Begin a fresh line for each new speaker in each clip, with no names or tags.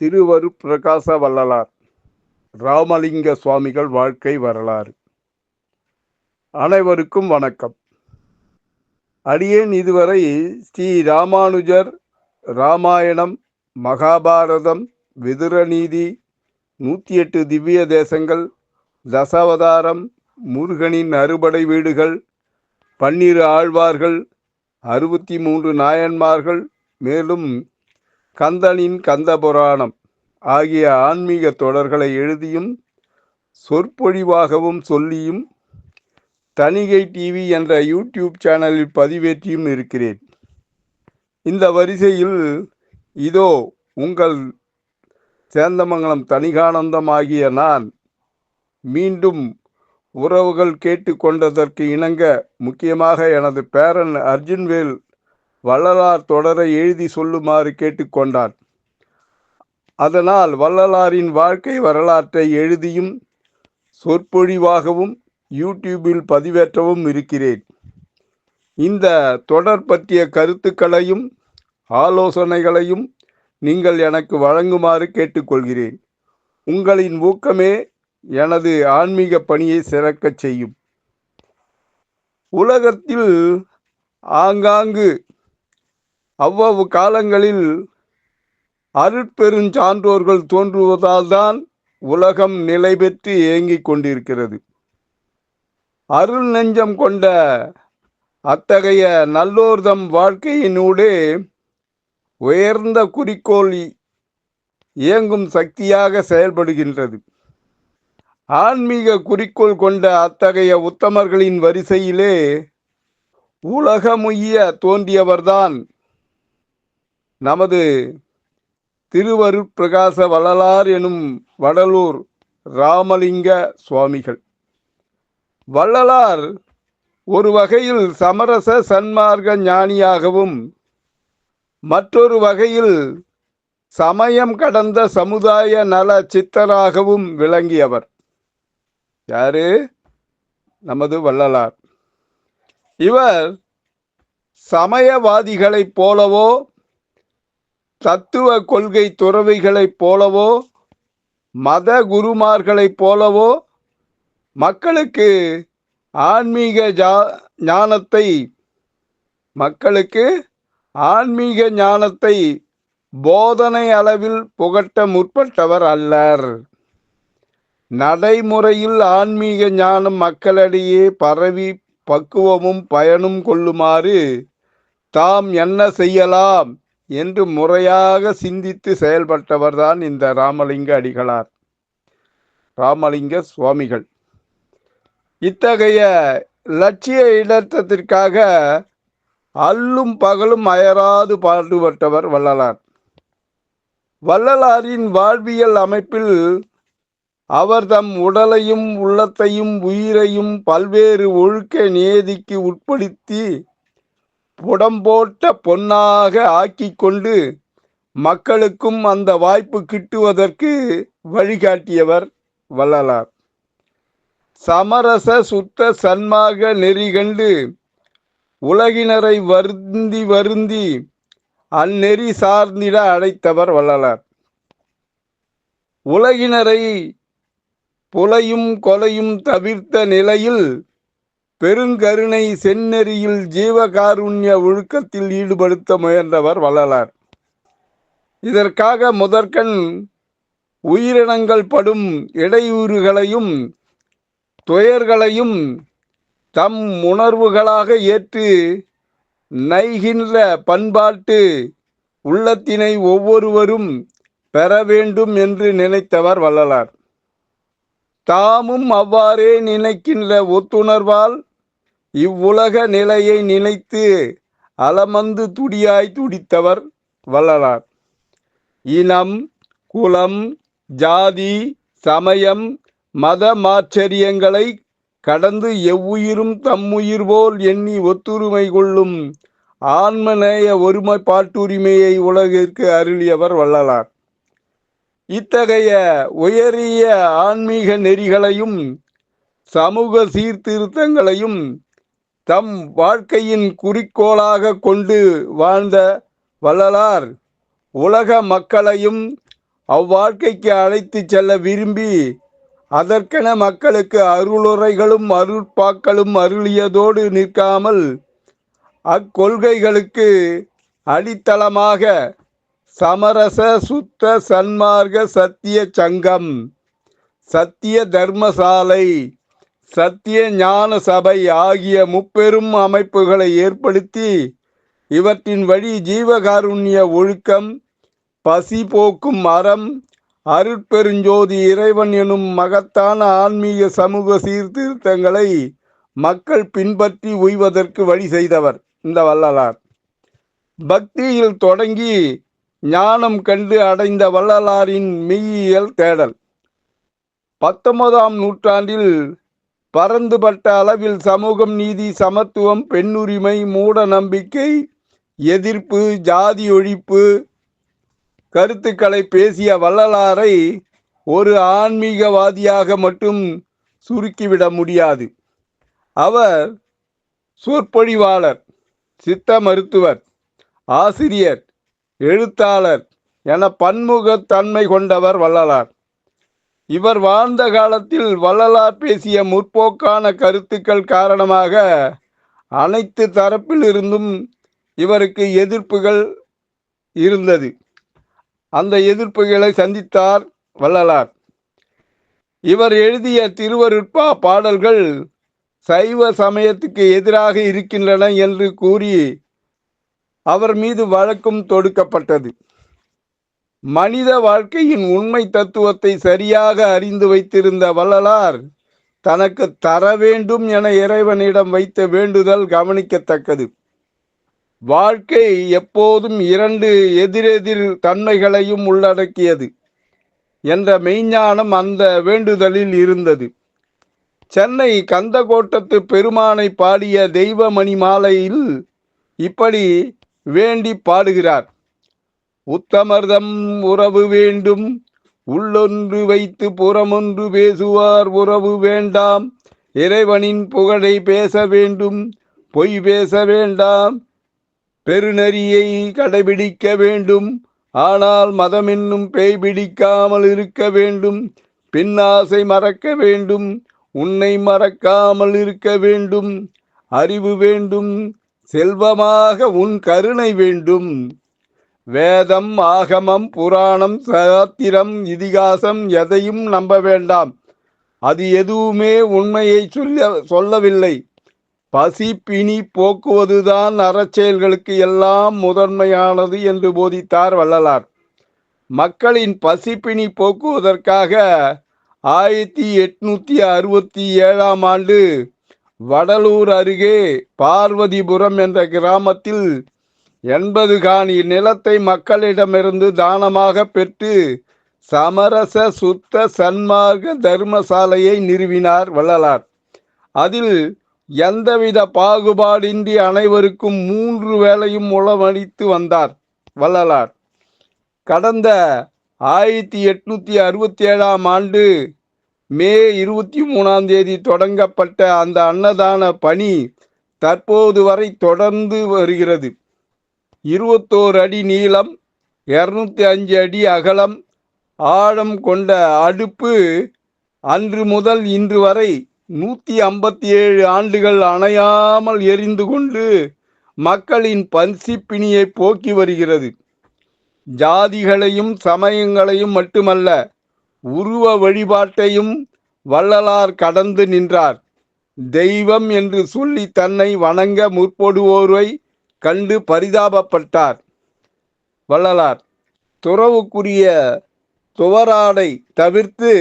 திருவரு பிரகாச வள்ளலார் ராமலிங்க சுவாமிகள் வாழ்க்கை வரலாறு. அனைவருக்கும் வணக்கம். அடியேன் இதுவரை ஸ்ரீ ராமானுஜர் ராமாயணம் மகாபாரதம் விதுரநீதி நூற்றி எட்டு திவ்ய தேசங்கள் தசாவதாரம் முருகனின் அறுபடை வீடுகள் பன்னிரு ஆழ்வார்கள் அறுபத்தி மூன்று நாயன்மார்கள் மேலும் கந்தனின் கந்த புராணம் ஆகிய ஆன்மீக தொடர்களை எழுதியும் சொற்பொழிவாகவும் சொல்லியும் தணிகை டிவி என்ற யூடியூப் சேனலில் பதிவேற்றியும் இருக்கிறேன். இந்த வரிசையில் இதோ உங்கள் சேந்தமங்கலம் தணிகானந்தம் ஆகிய நான் மீண்டும் உறவுகள் கேட்டுக்கொண்டதற்கு இணங்க முக்கியமாக எனது பேரன் அர்ஜுன்வேல் வள்ளலார் தொடரை எழுதி சொல்லுமாறு கேட்டுக்கொண்டான். அதனால் வள்ளலாரின் வாழ்க்கை வரலாற்றை எழுதியும் சொற்பொழிவாகவும் யூடியூபில் பதிவேற்றவும் இருக்கிறேன். இந்த தொடர் பற்றிய கருத்துக்களையும் ஆலோசனைகளையும் நீங்கள் எனக்கு வழங்குமாறு கேட்டுக்கொள்கிறேன். உங்களின் ஊக்கமே எனது ஆன்மீக பணியை சிறக்கச் செய்யும். உலகத்தில் ஆங்காங்கு அவ்வளவு காலங்களில் அருட்பெருஞ்சான்றோர்கள் தோன்றுவதால் தான் உலகம் நிலை பெற்று இயங்கிக் கொண்டிருக்கிறது. அருள் நெஞ்சம் கொண்ட அத்தகைய நல்லோர்தம் வாழ்க்கையினூடே உயர்ந்த குறிக்கோள் இயங்கும் சக்தியாக செயல்படுகின்றது. ஆன்மீக குறிக்கோள் கொண்ட அத்தகைய உத்தமர்களின் வரிசையிலே உலகமுய்ய தோன்றியவர்தான் நமது திருவருட்பிரகாச வள்ளலார் எனும் வடலூர் ராமலிங்க சுவாமிகள். வள்ளலார் ஒரு வகையில் சமரச சன்மார்க்க ஞானியாகவும் மற்றொரு வகையில் சமயம் கடந்த சமுதாய நல சித்தராகவும் விளங்கியவர். யாரு? நமது வள்ளலார். இவர் சமயவாதிகளைப் போலவோ தத்துவ கொள்கை துறவிகளைப் போலவோ மத குருமார்களைப் போலவோ மக்களுக்கு ஆன்மீக ஜா ஞானத்தை மக்களுக்கு ஆன்மீக ஞானத்தை போதனை அளவில் புகட்ட முற்பட்டவர் அல்லர். நடைமுறையில் ஆன்மீக ஞானம் மக்களிடையே பரவி பக்குவமும் பயனும் கொள்ளுமாறு தாம் என்ன செய்யலாம்? என்று முறையாக சிந்தித்து செயல்பட்டவர்தான் இந்த ராமலிங்க அடிகளார். ராமலிங்க சுவாமிகள். இத்தகைய லட்சிய இடத்திற்காக அல்லும் பகலும் அயராது பாடுபட்டவர் வள்ளலார். வள்ளலாரின் வாழ்வியல் அமைப்பில் அவர் தம் உடலையும் உள்ளத்தையும் உயிரையும் பல்வேறு ஒழுக்க நியதிக்கு உட்படுத்தி புடம்போட்ட பொன்னாக ஆக்கி கொண்டு மக்களுக்கும் அந்த வாய்ப்பு கிட்டுவதற்கு வழிகாட்டியவர் வள்ளலார். சமரச சுத்த சன்மாக நெறி கண்டு உலகினரை வருந்தி வருந்தி அந்நெறி சார்ந்திட அழைத்தவர் வள்ளலார். உலகினரை புலையும் கொலையும் தவிர்த்த நிலையில் பெருங்கருணை செந்நெறியில் ஜீவகாருண்ய ஒழுக்கத்தில் ஈடுபடுத்த முயன்றவர் வள்ளலார். இதற்காக முதற்கண் உயிரினங்கள் படும் இடையூறுகளையும் துயர்களையும் தம் உணர்வுகளாக ஏற்று நைகின்ற பண்பாட்டு உள்ளத்தினை ஒவ்வொருவரும் பெற வேண்டும் என்று நினைத்தவர் வள்ளலார். தாமும் அவ்வாறே நினைக்கின்ற ஒத்துணர்வால் இவ்வுலக நிலையை நினைத்து அலமந்து துடியாய் துடித்தவர் வள்ளலார். இனம் குலம் ஜாதி சமயம் மத மாச்சரியங்களை கடந்து எவ்வுயிரும் தம்முயிர் போல் எண்ணி ஒத்துரிமை கொள்ளும் ஆன்மநேய ஒருமைப்பாட்டுரிமையை உலகிற்கு அருளியவர் வள்ளலார். இத்தகைய உயரிய ஆன்மீக நெறிகளையும் சமூக சீர்திருத்தங்களையும் தம் வாழ்க்கையின் குறிக்கோளாக கொண்டு வாழ்ந்த வள்ளலார் உலக மக்களையும் அவ்வாழ்க்கைக்கு அழைத்து செல்ல விரும்பி அதற்கென மக்களுக்கு அருளுரைகளும் அருட்பாக்களும் அருளியதோடு நிற்காமல் அக்கொள்கைகளுக்கு அடித்தளமாக சமரச சுத்த சன்மார்க்க சத்திய சங்கம் சத்திய தர்மசாலை சத்திய ஞான சபை ஆகிய முப்பெரும் அமைப்புகளை ஏற்படுத்தி இவற்றின் வழி ஜீவகாருண்ய ஒழுக்கம் பசி போக்கும் அறம் அருட்பெருஞ்சோதி இறைவன் எனும் மகத்தான ஆன்மீக சமூக சீர்திருத்தங்களை மக்கள் பின்பற்றி உய்வதற்கு வழி செய்தவர் இந்த வள்ளலார். பக்தியில் தொடங்கி ஞானம் கண்டு அடைந்த வள்ளலாரின் மெய்யியல் தேடல். பத்தொன்பதாம் நூற்றாண்டில் பரந்துபட்ட அளவில் சமூகம் நீதி சமத்துவம் பெண்ணுரிமை மூட நம்பிக்கை எதிர்ப்பு ஜாதி ஒழிப்பு கருத்துக்களை பேசிய வள்ளலாரை ஒரு ஆன்மீகவாதியாக மட்டும் சுருக்கிவிட முடியாது. அவர் சொற்பொழிவாளர் சித்த மருத்துவர் ஆசிரியர் எழுத்தாளர் என பன்முகத்தன்மை கொண்டவர் வள்ளலார். இவர் வாழ்ந்த காலத்தில் வள்ளலார் பேசிய முற்போக்கான கருத்துக்கள் காரணமாக அனைத்து தரப்பிலிருந்தும் இவருக்கு எதிர்ப்புகள் இருந்தது. அந்த எதிர்ப்புகளை சந்தித்தார் வள்ளலார். இவர் எழுதிய திருவருட்பா பாடல்கள் சைவ சமயத்துக்கு எதிராக இருக்கின்றன என்று கூறி அவர் மீது வழக்கும் தொடுக்கப்பட்டது. மனித வாழ்க்கையின் உண்மை தத்துவத்தை சரியாக அறிந்து வைத்திருந்த வள்ளலார் தனக்கு தர வேண்டும் என இறைவனிடம் வைத்த வேண்டுதல் கவனிக்கத்தக்கது. வாழ்க்கை எப்போதும் இரண்டு எதிரெதிர் தன்மைகளையும் உள்ளடக்கியது என்ற மெய்ஞானம் அந்த வேண்டுதலில் இருந்தது. சென்னை கந்தகோட்டத்து பெருமானை பாடிய தெய்வமணி மாலையில் இப்படி வேண்டி பாடுகிறார். உத்தமர்தம் உறவு வேண்டும். உள்ளொன்று வைத்து புறமொன்று பேசுவார் உறவு வேண்டாம். இறைவனின் புகழை பேச வேண்டும். பொய் பேச வேண்டாம். பெருநெறியை கடைபிடிக்க வேண்டும். ஆனால் மதம் என்னும் பேய் பிடிக்காமல் இருக்க வேண்டும். பின்னாசை மறக்க வேண்டும். உன்னை மறக்காமல் இருக்க வேண்டும். அறிவு வேண்டும். செல்வமாக உன் கருணை வேண்டும். வேதம் ஆகமம் புராணம் சாத்திரம் இதிகாசம் எதையும் நம்ப வேண்டாம். அது எதுவுமே உண்மையை சொல்ல சொல்லவில்லை. பசி பிணி போக்குவதுதான் அறச்செயல்களுக்கு எல்லாம் முதன்மையானது என்று போதித்தார் வள்ளலார். மக்களின் பசிப்பிணி போக்குவதற்காக ஆயிரத்தி எட்நூத்தி அறுபத்தி ஏழாம் ஆண்டு வடலூர் அருகே பார்வதிபுரம் என்ற கிராமத்தில் எண்பது காணி. நிலத்தை மக்களிடமிருந்து தானமாக பெற்று சமரச சுத்த சன்மார்க்க தர்மசாலையை நிறுவினார் வள்ளலார். அதில் எந்தவித பாகுபாடின்றி அனைவருக்கும் மூன்று வேளையும் உளவளித்து வந்தார் வள்ளலார். கடந்த ஆயிரத்தி எட்நூத்தி அறுபத்தி ஏழாம் ஆண்டு மே இருபத்தி மூணாம் தேதி தொடங்கப்பட்ட அந்த அன்னதான பணி தற்போது வரை தொடர்ந்து வருகிறது. இருபத்தோரு அடி நீளம் இரநூத்தி அஞ்சு அடி அகலம் ஆழம் கொண்ட அடுப்பு அன்று முதல் இன்று வரை நூற்றி ஐம்பத்தி ஏழு ஆண்டுகள் அணையாமல் எரிந்து கொண்டு மக்களின் பன்சிப்பிணியை போக்கி வருகிறது. ஜாதிகளையும் சமயங்களையும் மட்டுமல்ல உருவ வழிபாட்டையும் வள்ளலார் கடந்து நின்றார். தெய்வம் என்று சொல்லி தன்னை வணங்க முற்படுவோரை கண்டு பரிதாபப்பட்டார். வள்ளலார் துறவுக்குரிய துவராடை தவிர்த்து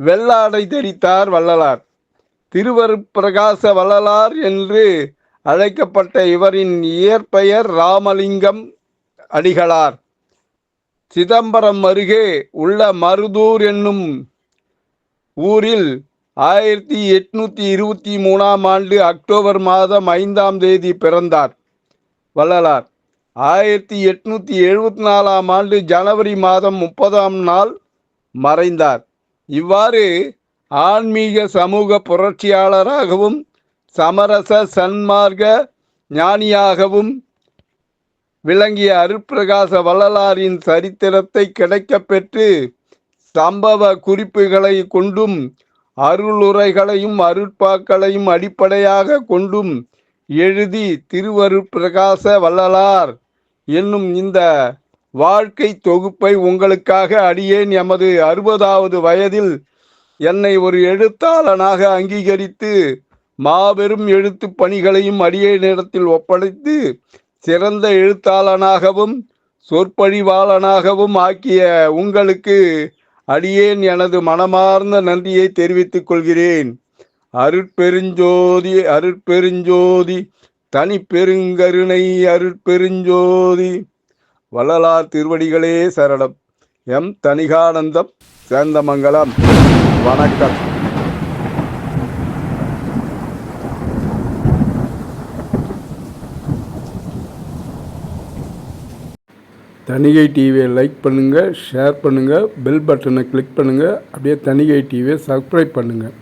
வெள்ளாடை தெரித்தார் வள்ளலார். திருவருப்பிரகாச வள்ளலார் என்று அழைக்கப்பட்ட இவரின் இயற்பெயர் ராமலிங்கம் அடிகளார். சிதம்பரம் அருகே உள்ள மருதூர் என்னும் ஊரில் ஆயிரத்தி எட்நூத்தி இருபத்தி மூணாம் ஆண்டு அக்டோபர் மாதம் ஐந்தாம் தேதி பிறந்தார். வள்ளலார். ஆயிரத்தி எட்நூத்தி எழுபத்தி நாலாம் ஆண்டு ஜனவரி மாதம் முப்பதாம் நாள் மறைந்தார். இவ்வாறு ஆன்மீக சமூக புரட்சியாளராகவும் சமரச சன்மார்க்க ஞானியாகவும் விளங்கிய அருட்பிரகாச வள்ளலாரின் சரித்திரத்தை கிடைக்கப்பெற்று சம்பவ குறிப்புகளை கொண்டும் அருளுரைகளையும் அருட்பாக்களையும் அடிப்படையாக கொண்டும் எழுதி திருவருட்பிரகாச வள்ளலார் என்னும் இந்த வாழ்க்கை தொகுப்பை உங்களுக்காக அடியேன் எமது அறுபதாவது வயதில் என்னை ஒரு எழுத்தாளனாக அங்கீகரித்து மாபெரும் எழுத்து பணிகளையும் அடியே நேரத்தில் ஒப்படைத்து சிறந்த எழுத்தாளனாகவும் சொற்பொழிவாளனாகவும் ஆக்கிய உங்களுக்கு அடியேன் எனது மனமார்ந்த நன்றியை தெரிவித்துக் கொள்கிறேன். அருட்பெருஞ்சோதி அருட்பெருஞ்சோதி தனி பெருங்கருணை அருட்பெருஞ்சோதி. வள்ளலார் திருவடிகளே சரணம். எம் தனிகானந்தம் சேந்தமங்கலம். வணக்கம். தனிகை டிவியை லைக் பண்ணுங்கள் ஷேர் பண்ணுங்கள் பெல் பட்டனை கிளிக் பண்ணுங்கள் அப்படியே தனிகை டிவியை சப்ஸ்கிரைப் பண்ணுங்கள்